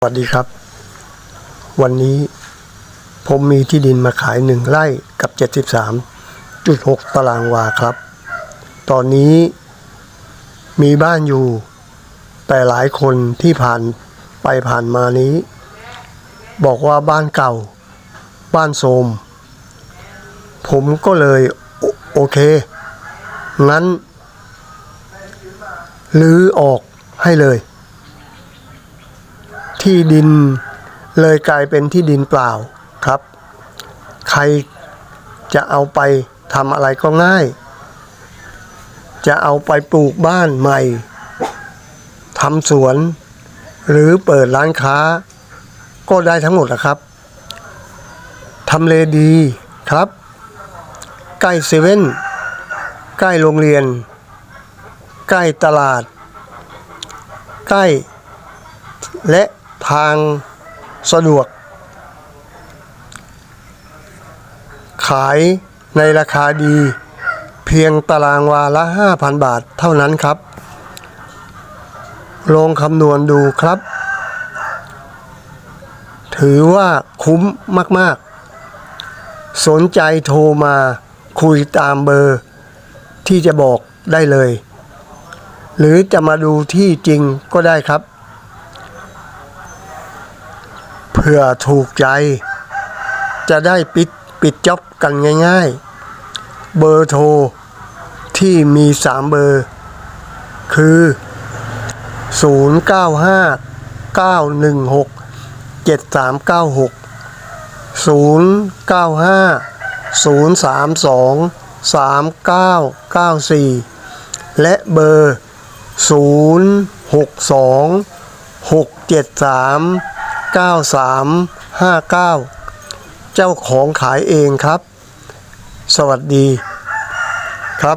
สวัสดีครับ วันนี้ผมมีที่ดินมาขายหนึ่งไร่กับ 73.6 ตารางวาครับ ตอนนี้มีบ้านอยู่ แต่หลายคนที่ผ่านไปผ่านมานี้ บอกว่าบ้านเก่า บ้านโทมผมก็เลยโอโอเค งั้นรื้อออกให้เลย ที่ดินเลยกลายเป็นที่ดินเปล่าครับ ใครจะเอาไปทำอะไรก็ง่าย จะเอาไปปลูกบ้านใหม่ทำสวน หรือเปิดร้านค้า ก็ได้ทั้งหมดนะครับทำเลดีครับ ใกล้เซเว่นใกล้โรงเรียน ใกล้ตลาด ใกล้และ ทางสะดวก ขายในราคาดี เพียงตารางวาละ 5,000 บาทเท่านั้นครับ ลองคำนวณดูครับ ถือว่าคุ้มมาก ๆ สนใจโทรมาคุยตามเบอร์ ที่จะบอกได้เลย หรือจะมาดูที่จริงก็ได้ครับ เพื่อถูกใจ จะได้ปิดปิดจ็อบกันง่าย ๆ เบอร์โทร ที่มี 3 เบอร์ คือ 095 916 7396 095 032 3994 และเบอร์ 062 673 9359 เจ้าของขายเองครับ สวัสดีครับ